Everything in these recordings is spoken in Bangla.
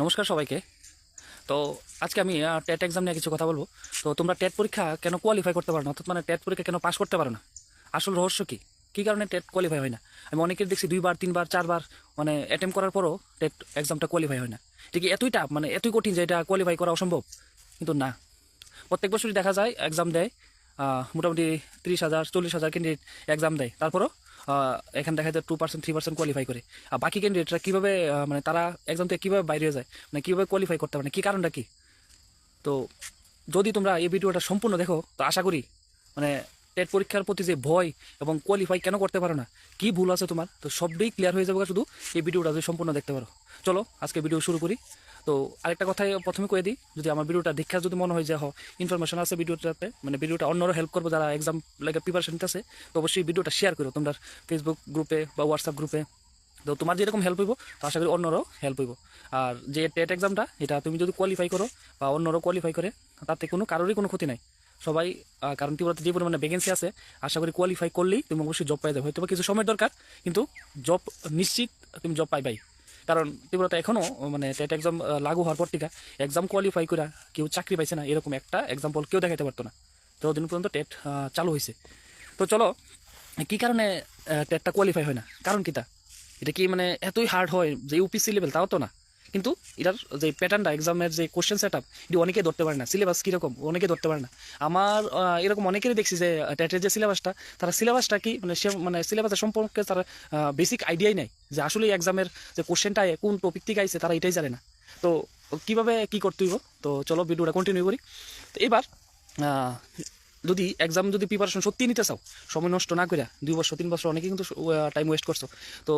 নমস্কার সবাইকে। তো আজকে আমি টেট এক্সাম নিয়ে কিছু কথা বলব। তো তোমরা টেট পরীক্ষা কেন কোয়ালিফাই করতে পারো না? অর্থাৎ মানে টেট পরীক্ষা কেন পাস করতে পারো না? আসল রহস্য কী? কী কারণে টেট কোয়ালিফাই হয় না? আমি অনেকের দেখছি দুইবার, তিনবার, চারবার মানে অ্যাটেম্প করার পরও টেট এক্সামটা কোয়ালিফাই হয় না। ঠিক এতই টাফ মানে এতই কঠিন যে এটা কোয়ালিফাই করা অসম্ভব? কিন্তু না। প্রত্যেক বছরই দেখা যায় এক্সাম দেয় মোটামুটি তিরিশ হাজার, চল্লিশ হাজার ক্যান্ডিডেট এক্সাম দেয়। তারপরও এখানে দেখা যায় two percent three percent qualify করে। আর বাকি ক্যান্ডিডেটরা কীভাবে মানে তারা এক্সাম থেকে কীভাবে বাইরে যায় মানে কীভাবে কোয়ালিফাই করতে পারে না কী কারণটা কী? তো যদি তোমরা এই ভিডিওটা সম্পূর্ণ দেখো, তো আশা করি মানে টেট পরীক্ষার প্রতি যে ভয় এবং কোয়ালিফাই কেন করতে পারো না, কি ভুল আছে তোমার, তো সবটাই ক্লিয়ার হয়ে যাবে শুধু এই ভিডিওটা যদি সম্পূর্ণ দেখতে পারো। চলো, আজকে ভিডিও শুরু করি। তো আরেকটা কথাই প্রথমে কয়ে দিই, যদি আমার ভিডিওটা দেখা যদি মনে হয় যে, হ ইনফরমেশন আছে ভিডিওটাতে মানে ভিডিওটা অন্যরা হেল্প করব, যারা এক্সাম লাগে প্রিপারেশন নিতেছে, তো অবশ্যই ভিডিওটা শেয়ার করো তোমরা ফেসবুক গ্রুপে বা হোয়াটসঅ্যাপ গ্রুপে তো তোমার যেরকম হেল্প হইব, তো আশা করি অন্যরাও হেল্প হইব। আর যে টেট এক্সামটা এটা তুমি যদি কোয়ালিফাই করো বা অন্যরাও কোয়ালিফাই করে, তাতে কোনো কারোরই কোনো ক্ষতি নাই। সবাই কারণ ত্রিপুরাতে যে পরিমাণে ভ্যাকেন্সি আছে, আশা করি কোয়ালিফাই করলেই তুমি অবশ্যই জব পাই যাবে। হয়তো কিছু সময় দরকার, কিন্তু জব নিশ্চিত তুমি জব পাইবাই। কারণ তীব্রতা এখনও মানে টেট এক্সাম লাগু হওয়ার পর টিকা এক্সাম কোয়ালিফাই করা কেউ চাকরি পাইছে না, এরকম একটা এক্সাম্পল কেউ দেখাতে পারতো না। ততদিন পর্যন্ত টেট চালু হয়েছে তো চলো, কী কারণে টেটটা কোয়ালিফাই হয় না? কারণ কিটা এটা কি মানে এতই হার্ড হয় যে ইউপিসি লেভেল তাও তো না? কিন্তু এটার যে প্যাটার্নটা এক্সামের যে কোশ্চেন সেট আপ এটি অনেকে ধরতে পারে না। সিলেবাস কীরকম? অনেকে ধরতে পারে না। আমার এরকম অনেকেরই দেখছি যে ট্যাটের যে সিলেবাসটা তারা সিলেবাসটা কি মানে সে মানে সিলেবাসের সম্পর্কে তারা বেসিক আইডিয়াই নাই যে আসলে এক্সামের যে কোশ্চেনটা কোন টপিক থেকে আইছে, তারা এটাই জানে না। তো কীভাবে কি করতে হইব? তো চলো ভিডিওটা কন্টিনিউ করি। তো এবার যদি এক্সাম যদি প্রিপারেশন সত্যি নিতে চাও, সময় নষ্ট না করে দুই বছর, তিন বছর অনেকেই কিন্তু টাইম ওয়েস্ট করছ। তো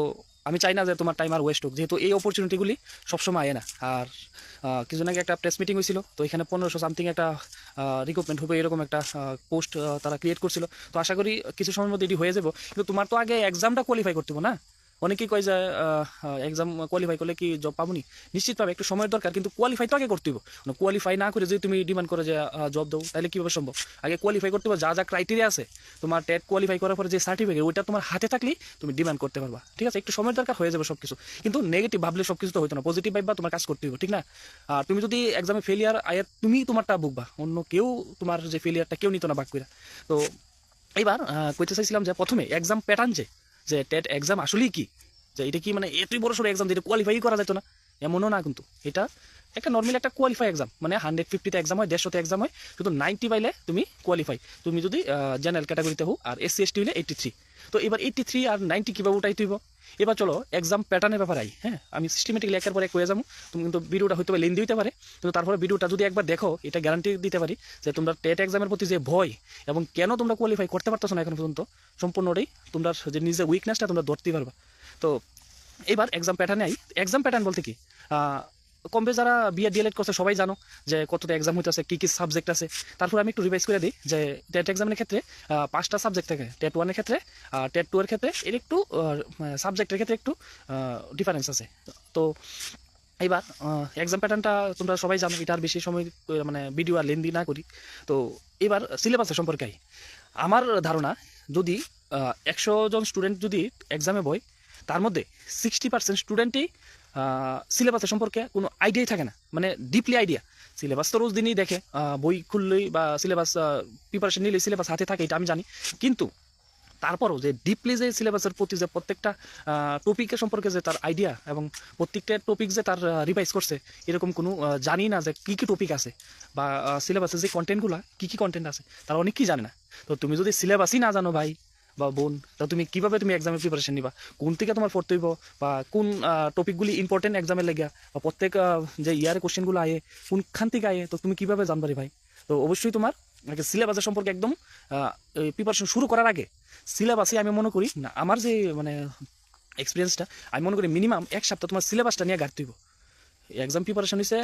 আমি চাই না যে তোমার টাইম আর ওয়েস্ট হোক। যেহেতু এই অপরচুনিটিগুলি সবসময় আয় না। আর কিছুদিন আগে একটা প্রেস মিটিং হয়েছিল, তো এখানে পনেরোশো সামথিং একটা রিক্রুটমেন্ট হবে এরকম একটা পোস্ট তারা ক্রিয়েট করছিল। তো আশা করি কিছু সময়ের মধ্যে এটি হয়ে যাব। কিন্তু তোমার তো আগে এক্সামটা কোয়ালিফাই করতে হবে না? অনেকেই কয় যে এক্সাম কোয়ালিফাই করলে কি জব পাবনি নিশ্চিত পাবে একটু সময়ের দরকার কিন্তু কোয়ালিফাই তো আগে করতে হবে কোয়ালিফাই না করে যদি তুমি ডিমান্ড করো যে জব দাও তাহলে কীভাবে সম্ভব? আগে কোয়ালিফাই করতে হবে যা যা ক্রাইটেরিয়া আছে। তোমার টেট কোয়ালিফাই করার পরে যে সার্টিফিকেট ওইটা তোমার হাতে থাকলেই তুমি ডিমান্ড করতে পারবা। ঠিক আছে? একটু সময়ের দরকার হয়ে যাবে সব কিছু কিন্তু নেগেটিভ ভাবলে সব কিছু তো হতো না। পজিটিভ ভাববা তোমার কাজ করতে হবে ঠিক না? আর তুমি যদি এক্সামে ফেলিয়ার আয় তুমি তোমারটা বুকবা অন্য কেউ তোমার যে ফেলিয়ারটা কেউ নিত না বাক করে তো এইবার আহ, কইতে চাইছিলাম যে প্রথমে এক্সাম প্যাটার্ন যে যে টেট এক্সাম আসলেই কি? যে এটা কি মানে এতই বড় সড়ো এক্সাম যেটা কোয়ালিফাই করা যেত না? এমনও না কিন্তু। এটা একটা নর্মাল একটা কোয়ালিফাই এক্সাম মানে হান্ড্রেড ফিফটিতে এক্সাম হয়, দেড়শোতে এক্সাম হয়, শুধু নাইনটি পাইলে তুমি কোয়ালিফাই তুমি যদি জেনারেল ক্যাটাগরিতে হো আর এসসি এসটি হলে এইটি থ্রি তো এবার এইটি থ্রি আর নাইনটি কীভাবে উঠাই তুইব এবার চলো এক্সাম প্যাটার্নের ব্যাপার আই হ্যাঁ? আমি সিস্টেমেটিকলি একের পর এক হয়ে যাব। তুমি কিন্তু ভিডিওটা হয়তো লেন্দি হতে পারে, কিন্তু তারপরে ভিডিওটা যদি একবার দেখো, এটা গ্যারান্টি দিতে পারি যে তোমরা টেট এক্সামের প্রতি যে ভয় এবং কেন তোমরা কোয়ালিফাই করতে পারতেছো না এখন পর্যন্ত, সম্পূর্ণটাই তোমরা যে নিজের উইকনেসটা তোমরা ধরতেই পারবা। তো এবার এক্সাম প্যাটার্নে আই। এক্সাম প্যাটার্ন বলতে কি? আহ, কম বেশ যারা বিএড ডিএলএড করছে সবাই জানো যে কতটা এক্সাম হইতেছে কী কী সাবজেক্ট আছে। তারপর আমি একটু রিভাইজ করে দিই যে টেট এক্সামের ক্ষেত্রে পাঁচটা সাবজেক্ট থাকে। টেট ওয়ানের ক্ষেত্রে আর টেট টু এর ক্ষেত্রে এর একটু সাবজেক্টের ক্ষেত্রে একটু ডিফারেন্স আছে। তো এবার এক্সাম প্যাটার্নটা তোমরা সবাই জানো এটার বেশি সময় মানে ভিডিও আর লেন্দি না করি। তো এবার সিলেবাসের সম্পর্কে আমার ধারণা যদি একশো জন স্টুডেন্ট যদি এক্সামে বয় তার মধ্যে সিক্সটি পার্সেন্ট স্টুডেন্টই সিলেবাসের সম্পর্কে কোনো আইডিয়াই থাকে না। মানে ডিপলি আইডিয়া সিলেবাস তো রোজ দিনই দেখে বই খুললেই বা সিলেবাস প্রিপারেশন নিলেই সিলেবাস হাতে থাকে, এটা আমি জানি। কিন্তু তারপরও যে ডিপলি যে সিলেবাসের প্রতি যে প্রত্যেকটা টপিকের সম্পর্কে যে তার আইডিয়া এবং প্রত্যেকটা টপিক যে তার রিভাইজ করছে, এরকম কোনো জানি না যে কী কী টপিক আছে বা সিলেবাসের যে কন্টেন্টগুলো কী কী কন্টেন্ট আছে, তারা অনেকেই জানে না। তো তুমি যদি সিলেবাসই না জানো ভাই বা বোন, তা তুমি কীভাবে তুমি এক্সামের প্রিপারেশন নিবা? কোন থেকে তোমার পড়তে হইব? বা কোন টপিকগুলি ইম্পর্টেন্ট এক্সামের লেগা বা প্রত্যেক যে ইয়ারের কোশ্চেনগুলো আয়ে, কোনখান থেকে আয়ে? তো তুমি কীভাবে জানবারি ভাই? তো অবশ্যই তোমার সিলেবাসের সম্পর্কে একদম প্রিপারেশন শুরু করার আগে সিলেবাসে আমি মনে করি, না, আমার যে মানে এক্সপিরিয়েন্সটা আমি মনে করি মিনিমাম এক সপ্তাহ তোমার সিলেবাসটা নিয়ে ঘাটতে হইব। এক্সাম প্রিপারেশন হয়েছে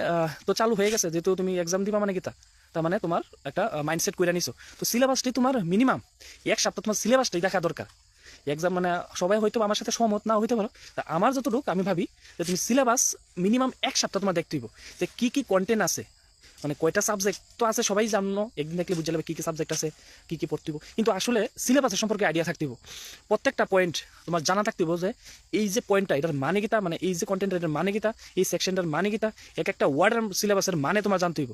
তো চালু হয়ে গেছে যেহেতু তুমি এক্সাম দিবা মানে কিতা? তার মানে তোমার একটা মাইন্ডসেট করে নিছো তো সিলেবাসটি তোমার মিনিমাম এক সপ্তাহ তোমার সিলেবাসটাই দেখা দরকার এক্সাম মানে সবাই হয়তো আমার সাথে সহমত না হইতে পারো তা আমার যতটুকু আমি ভাবি যে তুমি সিলেবাস মিনিমাম এক সপ্তাহ তোমার দেখতে হইব যে কী কী কন্টেন্ট আছে? মানে কয়টা সাবজেক্ট তো আছে, সবাই জানো। একদিন দেখলে বুঝে যাবে কী কী সাবজেক্ট আছে, কী কী পড়তে কিন্তু আসলে সিলেবাসের সম্পর্কে আইডিয়া থাকতে হবে। প্রত্যেকটা পয়েন্ট তোমার জানা থাকতে হবে যে, এই যে পয়েন্টটা এটার মানে কিতা মানে এই যে কন্টেন্ট এটার মানে কিতা এই সেকশনটার মানে কিতা এক একটা ওয়ার্ডের সিলেবাসের মানে তোমার জানতে হইব।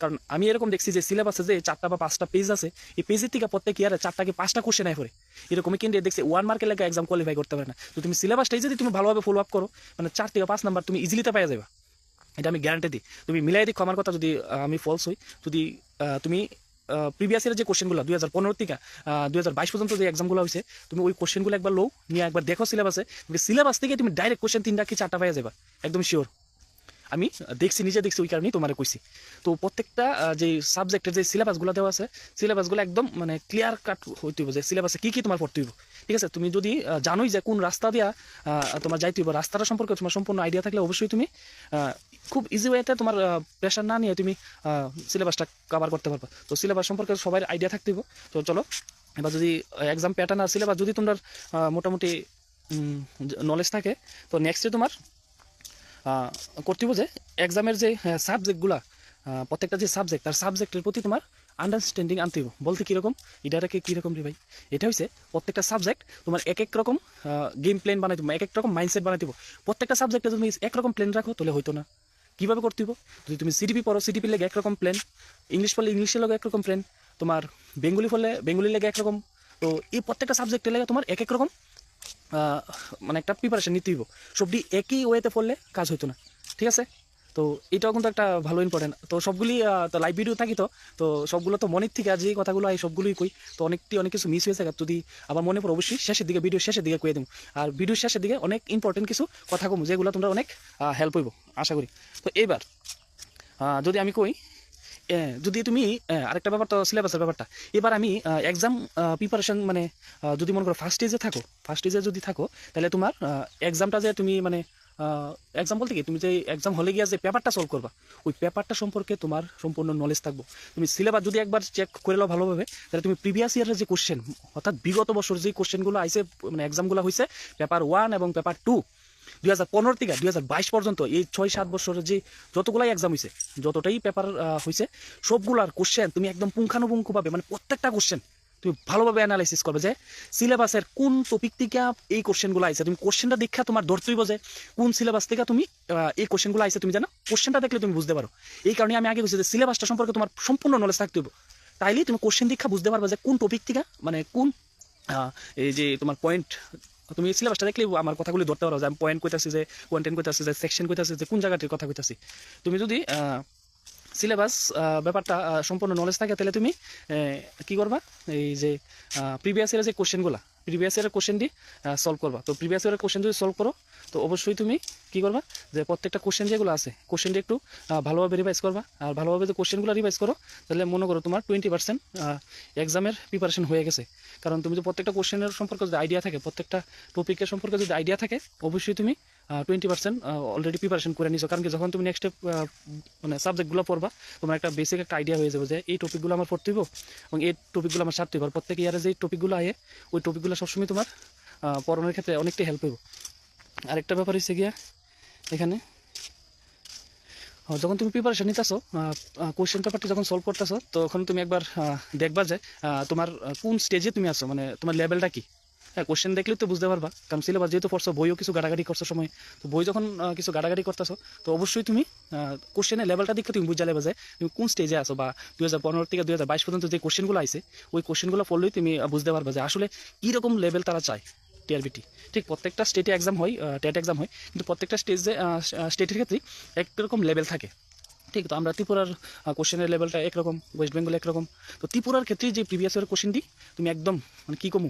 কারণ আমি এরকম দেখছি যে সিলেবাসে যে চারটা বা পাঁচটা পেজ আছে, এই পেজের থেকে প্রত্যেক ইয়ারে চারটা কি পাঁচটা কোশ্চেন আয় করে এরকমই কিন্তু দেখছি ওয়ান মার্কের লেগে এক্সাম কোয়ালিফাই করতে পারে না। তো তুমি সিলেবাসটাই যদি তুমি ভালোভাবে ফলো আপ করো মানে চার থেকে পাঁচ নাম্বার তুমি ইজিলিতে পাই যাবে। এটা আমি গ্যারান্টি দিই। তুমি মিলাই দি আমার কথা যদি আমি ফলস হই, যদি তুমি প্রিভিয়াস ইয়ারের যে কোশ্চেনগুলো দুই হাজার পনেরো থেকে দুই হাজার বাইশ পর্যন্ত যে এক্সামগুলো হয়েছে তুমি ওই কোশ্চেনগুলো একবার লো নিয়ে একবার দেখো সিলেবাসে সিলেবাস থেকে তুমি ডাইরেক্ট কোশ্চেন তিনটা কি চারটা পাইয়া যাবা একদম শিওর আমি দেখছি, নিজে দেখছি, ওই কারণেই তোমার কইছি। তো প্রত্যেকটা যে সাবজেক্টের যে সিলেবাসগুলো দেওয়া আছে সিলেবাসগুলো একদম মানে ক্লিয়ার কাট হইতে হবে যে সিলেবাসে কী কী তোমার পড়তে হইব। ঠিক আছে? তুমি যদি জানোই যে কোন রাস্তা দিয়া তোমার যাইতে হইব। রাস্তাটা সম্পর্কে তোমার সম্পূর্ণ আইডিয়া থাকলে অবশ্যই তুমি খুব ইজি ওয়েতে তোমার প্রেশার না নিয়ে তুমি সিলেবাসটা কভার করতে পারবে। তো সিলেবাস সম্পর্কে সবাই আইডিয়া থাকতে হইব। তো চলো, এবার যদি এক্সাম প্যাটার্ন আর সিলেবাস যদি তোমার মোটামুটি নলেজ থাকে, তো নেক্সটে তোমার করতে হবে যে এক্সামের যে সাবজেক্টগুলা প্রত্যেকটা যে সাবজেক্ট তার সাবজেক্টের প্রতি তোমার আন্ডারস্ট্যান্ডিং আনতে হবে বলতে কীরকম? এটাকে কীরকম রে ভাই? এটা হচ্ছে প্রত্যেকটা সাবজেক্ট তোমার এক এক রকম গেম প্ল্যান বানাই দেবো, এক এক রকম মাইন্ডসেট বানাই দেবো। প্রত্যেকটা সাবজেক্টে তুমি একরকম প্ল্যান রাখো, তাহলে হইতো না। কীভাবে করতে হবে যদি তুমি সিডিপি পড়ো সিডিপির লেগে একরকম প্ল্যান ইংলিশ পড়লে ইংলিশের লেগে একরকম প্ল্যান তোমার বেঙ্গলি পড়লে বেঙ্গলির লেগে একরকম তো এই প্রত্যেকটা সাবজেক্টের লেগে তোমার এক এক রকম মানে একটা প্রিপারেশন নিতে হইব। সবটি একই ওয়েতে পড়লে কাজ হইতো না, ঠিক আছে? তো এটাও কিন্তু একটা ভালো ইম্পর্টেন্ট তো সবগুলি তো লাইভ ভিডিও থাকি তো তো সবগুলো তো মনের থেকে আজ এই কথাগুলো এই সবগুলোই কই। তো অনেকটি, অনেক কিছু মিস হয়েছে, যদি আবার মনে পড়ে, অবশ্যই শেষের দিকে ভিডিও শেষের দিকে কয়ে দেবো আর ভিডিও শেষের দিকে অনেক ইম্পর্টেন্ট কিছু কথা কম, যেগুলো তোমরা অনেক হেল্প হইব, আশা করি। তো এবার যদি আমি কই যদি তুমি আরেকটা ব্যাপার তো সিলেবাসের ব্যাপারটা। এবার আমি এক্সাম প্রিপারেশন মানে যদি মনে করো ফার্স্ট স্টেজে থাকো ফার্স্ট স্টেজে যদি থাকো, তাহলে তোমার এক্সামটা যে তুমি মানে এক্সাম বলতে কি? তুমি যে এক্সাম হলে গিয়ে যে পেপারটা সলভ করবা, ওই পেপারটা সম্পর্কে তোমার সম্পূর্ণ নলেজ থাকব। তুমি সিলেবাস যদি একবার চেক করে নাও ভালোভাবে, তাহলে তুমি প্রিভিয়াস ইয়ারের যে কোশ্চেন অর্থাৎ বিগত বছর যে কোশ্চেনগুলো আইসে মানে এক্সামগুলো হয়েছে পেপার ওয়ান এবং পেপার টু দুই হাজার পনেরো থেকে দুই হাজার বাইশ পর্যন্ত এই ছয় সাত বছরের যে যতগুলাই এক্সাম হয়েছে যতটাই পেপার হয়েছে সবগুলার কোশ্চেন তুমি একদম পুঙ্খানুপুঙ্খভাবে মানে প্রত্যেকটা কোশ্চেন তুমি ভালোভাবে অ্যানালাইসিস করবে যে সিলেবাসের কোন টপিক থেকে এই কোশ্চেনগুলো আইছে। তুমি কোশ্চেনটা দেখা তোমার ধরতে হইব যে কোন সিলেবাস থেকে তুমি এই কোশ্চেনগুলো আইছে, তুমি জানো? কোশ্চেনটা দেখলে তুমি বুঝতে পারো। এই কারণে আমি আগে বলছি যে সিলেবাসটা সম্পর্কে তোমার সম্পূর্ণ নলেজ থাকতে হবে তাইলেই তুমি কোশ্চেন দীক্ষা বুঝতে পারবে যে কোন টপিক থেকে মানে কোন এই যে তোমার পয়েন্ট তুমি সিলেবাসটা দেখলে আমার কথাগুলি ধরতে পারো যে আমি পয়েন্ট কইতাছি যে কন্টেন্ট কইতাছি যে সেকশন কইতাছি যে, কোন জায়গাটির কথা কইতাছি। তুমি যদি সিলেবাস ব্যাপারটা সম্পূর্ণ নলেজ থাকে, তাহলে তুমি কি করবা? এই যে প্রিভিয়াস ইয়ারের যে কোশ্চেনগুলো প্রিভিয়াস ইয়ারের দিয়ে সলভ করবা। তো প্রিভিয়াস ইয়ারের কোশ্চেন যদি সলভ করো, তো অবশ্যই তুমি কি করবা? যে প্রত্যেকটা কোশ্চেন যেগুলো আছে কোশ্চেনটি একটু ভালোভাবে রিভাইজ করবা। আর ভালোভাবে যে কোশ্চেনগুলো রিভাইজ করো, তাহলে মনে করো তোমার টোয়েন্টি পার্সেন্ট এক্সামের প্রিপারেশন হয়ে গেছে। কারণ তুমি যদি প্রত্যেকটা কোশ্চেনের সম্পর্কে যদি আইডিয়া থাকে, প্রত্যেকটা টপিকের সম্পর্কে যদি আইডিয়া থাকে, অবশ্যই তুমি টোয়েন্টি পার্সেন্ট অলরেডি প্রিপারেশন করে নিছো। কারণ কি, যখন তুমি নেক্সট মানে সাবজেক্টগুলো পড়বা, তোমার একটা বেসিক একটা আইডিয়া হয়ে যাবে যে এই টপিকগুলো আমার পড়তে হইব এবং এই টপিকগুলো আমার সারতে আর প্রত্যেক ইয়ারে যে টপিকগুলো আয়ে, ওই টপিকগুলো সবসময় তোমার পড়ানোর ক্ষেত্রে অনেকটাই হেল্প হইব। আরেকটা ব্যাপার হচ্ছে গিয়া, এখানে যখন তুমি প্রিপারেশন নিতেছো কোশ্চেন পেপারটি যখন সলভ করতেছো, তখন তুমি একবার দেখবা যে তোমার কোন স্টেজে তুমি আছো মানে তোমার লেভেলটা কি? হ্যাঁ কোশ্চেন দেখলে তো বুঝতে পারবা। কারণ সিলেবাস যেহেতু পড়ছো, বইও কিছু গাড়াগাড়ি করছ সময়। তো বই যখন কিছু গাড়াগাড়ি করতেছো, তো অবশ্যই তুমি কোশ্চেনের লেভেলটা দেখে তুমি বুঝা লেবে যে তুমি কোন স্টেজে আছো বা দুই হাজার পনেরো থেকে দুই হাজার বাইশ পর্যন্ত যে কোশ্চেনগুলো আইছে, ওই কোশ্চেনগুলো পড়লেই তুমি বুঝতে পারবা যে আসলে কীরকম লেভেল তারা চায় টিআরবিটি ঠিক প্রত্যেকটা স্টেটে এক্সাম হয় টেট এক্সাম হয়, কিন্তু প্রত্যেকটা স্টেজে স্টেটের ক্ষেত্রে একরকম লেভেল থাকে। ঠিক, তো আমরা ত্রিপুরার কোশ্চেনের লেভেলটা একরকম ওয়েস্ট বেঙ্গল একরকম। তো ত্রিপুরার ক্ষেত্রে যে প্রিভিয়াস ইয়ার কোশ্চেন দিই, তুমি একদম মানে কী কমু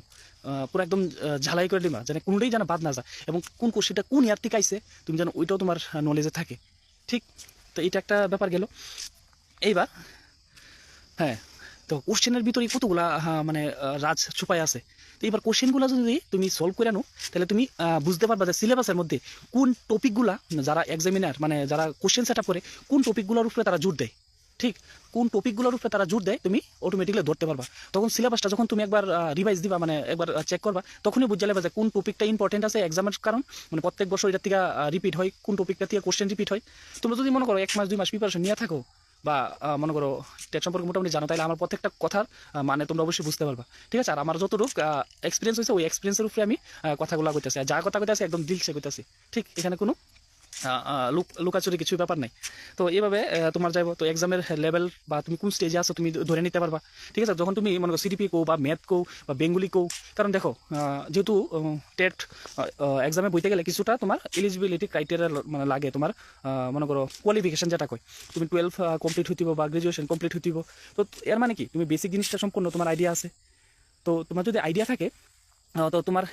পুরো একদম ঝালাই করে দিবা, যেন কোনোটাই যেন বাদ না যায়। এবং কোন কোশ্চেনটা কোন ইয়ার থেকে আইছে, তুমি যেন ওইটাও তোমার নলেজে থাকে। ঠিক, তো এটা একটা ব্যাপার গেল। এইবার হ্যাঁ তো কোশ্চেনের ভিতরে কতগুলা মানে রাজ ছুপায় আছে? তো এবার কোশ্চেনগুলো যদি তুমি সলভ করে আনো, তাহলে তুমি বুঝতে পারবা যে সিলেবাসের মধ্যে কোন টপিকগুলা যারা এক্সামিনার মানে যারা কোশ্চেন সেট করে, কোন টপিকগুলোর উপরে তারা জোর দেয়? ঠিক? কোন টপিকগুলোর উপরে তারা জোর দেয়, তুমি অটোমেটিকলি ধরতে পারবা। তখন সিলেবাসটা যখন তুমি একবার রিভাইজ দিবা মানে একবার চেক করবা, তখনই বুঝে যাবে যে কোন টপিকটা ইম্পর্টেন্ট আছে এক্সামের কারণ মানে প্রত্যেক বছর এটা থেকে রিপিট হয়, কোন টপিকটা থেকে কোশ্চেন রিপিট হয়। তোমরা যদি মনে করো এক মাস, দুই মাস প্রিপারেশন নিয়ে থাকো বা মনে করো টেট সম্পর্কে মোটামুটি জানো, তাহলে আমার প্রত্যেকটা কথার মানে তোমরা অবশ্যই বুঝতে পারবা। ঠিক আছে? আর আমার যতটুকু এক্সপিরিয়েন্স হয়েছে, ওই এক্সপিরিয়েন্সের উপরে আমি কথাগুলো কইতেছি। আর যা কথা কইতেছি, একদম দিল সে কইতেছি। ঠিক? এখানে কোনো লুকাচুরি কিছু ব্যাপার নাই। তো এইভাবে আহ, তোমার যাইব তো এক্সামের লেভেল বা তুমি কোন স্টেজে আছো তুমি ধরে নিতে পারবা। ঠিক আছে? যখন তুমি মনে করো সিডিপি কো বা ম্যাথ কো বা বেঙ্গলি কো কারণ দেখো যেহেতু টেট এক্সামে বইতে গেলে কিছুটা তোমার এলিজিবিলিটি ক্রাইটেরিয়া মানে লাগে তোমার মনে করো কোয়ালিফিকেশন যেটা কয়। তুমি টুয়েলভ কমপ্লিট হইতিব বা গ্রাজুয়েশন কমপ্লিট হইতিব তো এর মানে কি? তুমি বেসিক জিনিসটা সম্পূর্ণ তোমার আইডিয়া আছে। তো তোমার যদি আইডিয়া থাকে তো তোমার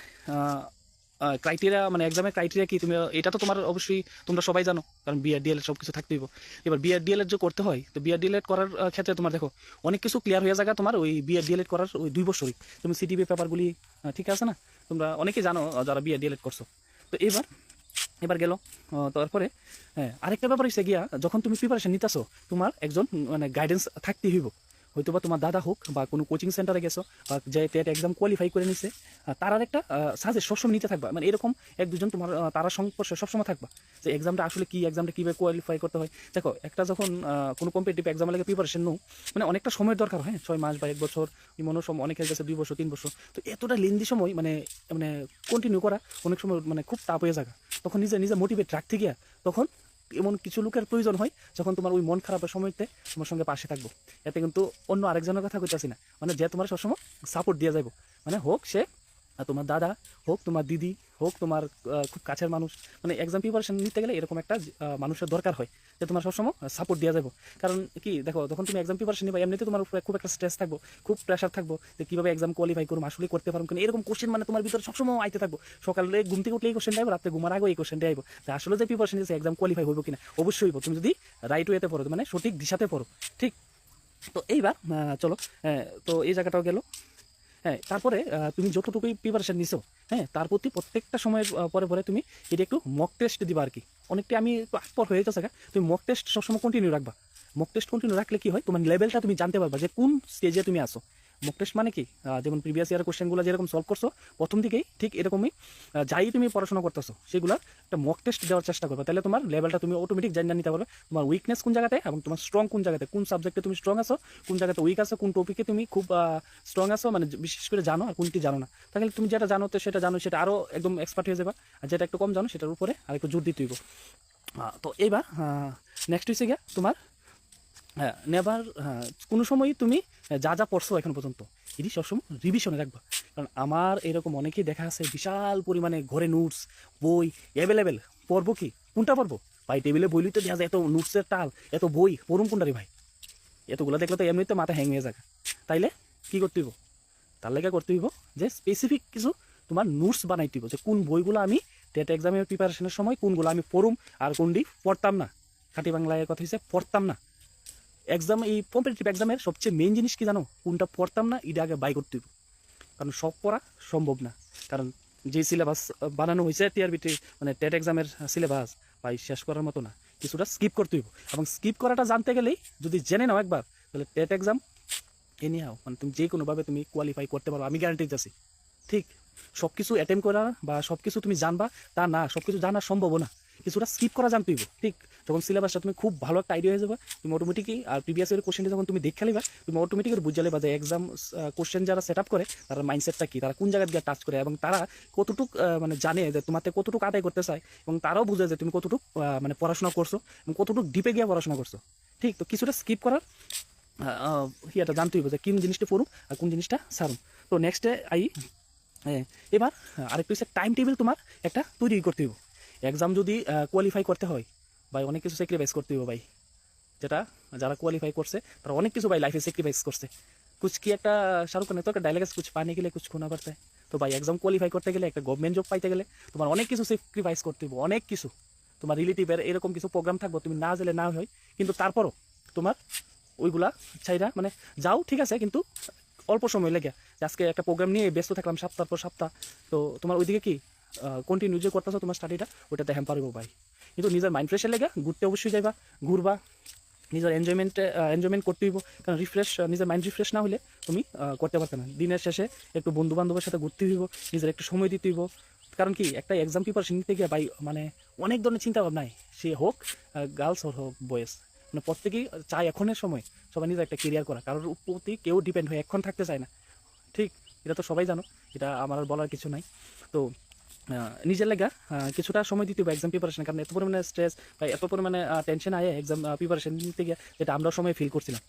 ক্রাইটেরিয়া মানে এক্সামের ক্রাইটেরিয়া কি? তুমি, এটা তো তোমার অবশ্যই, তোমরা সবাই জানো, কারণ বিআর ডিএল সব কিছু থাকতেইব এবার বিআর ডিএল যে করতে হয়, তো বিআর ডিএল করার ক্ষেত্রে তোমার দেখো, অনেক কিছু ক্লিয়ার হয়ে যাবে তোমার ওই বিআর ডিএল করার ওই দুই বছরই। তুমি সিটিবি পেপারগুলি ঠিক আছে না? তোমরা অনেকেই জানো যারা বিআর ডিএল করছ। তো এবার এবার গেল তারপরে হ্যাঁ আরেকটা ব্যাপার হচ্ছে গিয়া, যখন তুমি প্রিপারেশন নিতেছো, তোমার একজন মানে গাইডেন্স থাকতেই হইব। হয়তো বা তোমার দাদা হোক বা কোনো কোচিং সেন্টারে গেছো বা যে টেট এক্সাম কোয়ালিফাই করে নিছে তারার একটা সাজেস্ট সবসময় নিতে থাকবা। মানে এরকম এক দুজন তোমার তারা সংস্পর্শে সবসময় থাকবা যে এক্সামটা আসলে কি এক্সামটা কীভাবে কোয়ালিফাই করতে হয়। দেখো, একটা যখন কোনো কম্পিটিটিভ এক্সাম লাগে প্রিপারেশন নো মানে অনেকটা সময়ের দরকার হয় হ্যাঁ? ছয় মাস বা এক বছর মনে সময় অনেকের কাছে দুই বছর, তিন বছর। তো এতটা লেন্দি সময় মানে মানে কন্টিনিউ করা, অনেক সময় মানে খুব টাপ হয়ে যাবে তখন নিজে নিজে মোটিভেট রাখতে গিয়া, তখন এমন কিছু লোকের প্রয়োজন হয় যখন তোমার ওই মন খারাপের সময়তে তোমার সঙ্গে পাশে থাকব। এতে কিন্তু অন্য আরেকজনের কথা কইতাছি না। মানে যে তোমার সবসময় সাপোর্ট দিয়ে যাব মানে হোক, সে তোমার দাদা হোক, তোমার দিদি হোক, তোমার খুব কাছের মানুষ। মানে এক্সাম প্রিপারেশন নিতে গেলে এরকম একটা মানুষের দরকার হয় যে তোমার সবসময় সাপোর্ট দেওয়া যাব। কারণ কি, দেখো, যখন তুমি এক্সাম প্রিপারেশন নিবা, এমনিতে তোমার উপরে খুব একটা স্ট্রেস থাকব, খুব প্রেশার থাকব যে কীভাবে এক্সাম কোয়ালিফাই করব আসলে করতে পারব কিনা। এরকম কোশ্চেন মানে তোমার ভিতরে সবসময় আইতে থাকব। সকালে ঘুম থেকে উঠলে এই কোশ্চেনটা আইবো, রাত্রে ঘুমার আগে এই কোশ্চেনটা আইবো। যে আসলে যে প্রিপারেশন নিয়েছে এক্সাম কোয়ালিফাই হইব কিনা, অবশ্যই হইব। তুমি যদি রাইট ওয়েতে পড়ো মানে সঠিক দিশাতে পড়ো, ঠিক? তো এইবার চলো তো এই জায়গাটাও গেল। হ্যাঁ তারপরে তুমি যতটুকুই প্রিপারেশান নিছো হ্যাঁ তার প্রতি প্রত্যেকটা সময়ের পরে পরে তুমি এটা একটু মক টেস্ট দিবা আর কি অনেকটা আমি পর হয়ে যাচ্ছে তুমি মক টেস্ট সবসময় কন্টিনিউ রাখবা। মক টেস্ট কন্টিনিউ রাখলে কি হয়? তোমার লেভেলটা তুমি জানতে পারবা যে কোন স্টেজে তুমি আসো মক টেস্ট মানে কি? যেমন প্রিভিয়াস ইয়ার কোশ্চেনগুলো যেরকম সলভ করছ, প্রথম দিকেই ঠিক এরকমই যাই তুমি পড়াশোনা করতেছো, সেগুলো একটা মক টেস্ট দেওয়ার চেষ্টা করবে। তাহলে তোমার লেভেলটা তুমি অটোমেটিক জানিয়ে নিতে পারবে, তোমার উইকনেস কোন জায়গাতে এবং তোমার স্ট্রং কোন জায়গাতে, কোন সাবজেক্টে তুমি স্ট্রং আছো, কোন জায়গাতে উইক আছো, কোন টপিকে তুমি খুব স্ট্রং আছো মানে বিশেষ করে জানো আর কোনটি জানো না। তাহলে তুমি যেটা জানো তো সেটা জানো, সেটা আরও একদম এক্সপার্ট হয়ে যাবে। আর যেটা একটু কম জানো, সেটার উপরে আর একটু জোর দিতে হইব। তো এবার নেক্সট হয়েছে গিয়া তোমার হ্যাঁ নেভার হ্যাঁ কোনো সময়ই তুমি যা যা পড়ছো এখন পর্যন্ত, এটি সবসময় রিভিশনে রাখবা। কারণ আমার এরকম অনেকেই দেখা আছে, বিশাল পরিমাণে ঘরে নোটস বই অ্যাভেলেবেল পড়ব কি? কোনটা পড়ব? ভাই টেবিলে বই লিতে দেওয়া যায়, এত নোটসের টাল এত বই পড়ুম কোনটা রে ভাই? এতগুলো দেখলে তো এমনিতে মাথা হ্যাং হয়ে যাবে। তাইলে কি করতে হইব? তার লেগে করতে হইব যে স্পেসিফিক কিছু তোমার নোটস বানাইতে হইব, যে কোন বইগুলো আমি টেট এক্সামের প্রিপারেশনের সময় কোনগুলো আমি পড়ুম আর কোনটি পড়তাম না। খাঁটি বাংলায় কথা হচ্ছে পড়তাম না। এক্সাম এই কম্পিটিটিভ এক্সামের সবচেয়ে মেইন জিনিস কি জানো? কোনটা পড়তাম না, এটা আগে বাই করতে কারণ সব পড়া সম্ভব না। কারণ যে সিলেবাস বানানো হয়েছে টিআরবিটি মানে টেট এক্সামের সিলেবাস ভাই, শেষ করার মতো না। কিছুটা স্কিপ করতে হইব। এবং স্কিপ করাটা জানতে গেলেই যদি জেনে নাও একবার, তাহলে টেট এক্সাম এনি হাও মানে তুমি যে কোনোভাবে তুমি কোয়ালিফাই করতে পারো, আমি গ্যারান্টি দিচ্ছি ঠিক? সব কিছু অ্যাটেম্প করা বা সব কিছু তুমি জানবা, তা না সব কিছু জানা সম্ভব না। কিছুটা স্কিপ করা জানতে হইব ঠিক? যখন সিলেবাসটা তুমি খুব ভালো একটা আইডিয়া হয়ে যাবে তুমি অটোমেটিকই আর প্রিভিয়াস ইয়ার কোশ্চেনটা যখন তুমি দেখে নিবা তুমি অটোমেটিক বুঝে যাবে যে এক্সাম কোশ্চেন যারা সেট করে তার মাইন্ডসেটটা কি? তারা কোন জায়গা দিয়ে টাচ করে? এবং তারা কতটুক মানে জানে যে তোমাতে কতটুকু আদায় করতে চায়? এবং তারাও বুঝে যে তুমি কতটুক মানে পড়াশোনা করছ এবং কতটুক ডিপে গিয়ে পড়াশোনা করছ। ঠিক? তো কিছুটা স্কিপ করার ইয়েটা জানতে হইব যে কোন জিনিসটা পড়ুম আর কোন জিনিসটা সারুম তো নেক্সটে আই হ্যাঁ, এবার আরেকটু হচ্ছে টাইম টেবিল তোমার একটা তৈরি করতে হইব এক্সাম যদি কোয়ালিফাই করতে হয়, ভাই, অনেক কিছু স্যাক্রিফাইস করতে হইব, ভাই। যেটা, যারা কোয়ালিফাই করছে, তারা অনেক কিছু, ভাই লাইফে স্যাক্রিফাইস করছে। কুছ কি একটা, শাহরুখ খানের তো একটা ডায়লগ কুছ পানি গেলে, কুছ খোনা পারতে তো ভাই এক্সাম কোয়ালিফাই করতে গেলে, একটা গভর্নমেন্ট জব পাইতে গেলে, তোমার অনেক কিছু স্যাক্রিফাইস করতে হইব, অনেক কিছু। তোমার রিলেটিভের এরকম কিছু প্রোগ্রাম থাকব, তুমি না গেলে না হয়, কিন্তু তারপরও তোমার ওইগুলা চাইরা মানে যাও, ঠিক আছে, কিন্তু অল্প সময় লেগে। আজকে একটা প্রোগ্রাম নিয়ে ব্যস্ত থাকলাম সপ্তাহ পর সপ্তাহ, তো তোমার ওইদিকে কি কন্টিনিউ যে করতেছো তোমার স্টাডিটা ওটাতে হ্যাম্পার হইব ভাই। কিন্তু নিজের মাইন্ড ফ্রেশের লেগে ঘুরতে অবশ্যই যাইবা, ঘুরবা, নিজের এনজয়মেন্টে এনজয়মেন্ট করতে হইব। কারণ রিফ্রেশ নিজের মাইন্ড রিফ্রেশ না হলে তুমি করতে পারতে না। দিনের শেষে একটু বন্ধু বান্ধবের সাথে ঘুরতে হইব, নিজের একটু সময় দিতে হইব। কারণ কি, একটা এক্সাম প্রিপারেশন নিতে গিয়ে ভাই মানে অনেক ধরনের চিন্তা ভাবনায় সে হোক গার্লস ওর হোক বয়েস মানে প্রত্যেকেই চায় এখনের সময় সবাই নিজের একটা কেরিয়ার করা কারোর প্রতি কেউ ডিপেন্ড হয়ে এখন থাকতে চায় না। ঠিক, এটা তো সবাই জানো, এটা আমার বলার কিছু নাই। তো নিজের লেগা কিছুটা সময় দিতে হবে এক্সাম প্রিপারেশন কারণ। এত পরিমাণে স্ট্রেস বা এত পরিমাণে টেনশন আয় এক্সাম প্রিপারেশন নিতে গিয়ে যেটা আমরাও সময় ফিল করছিলাম।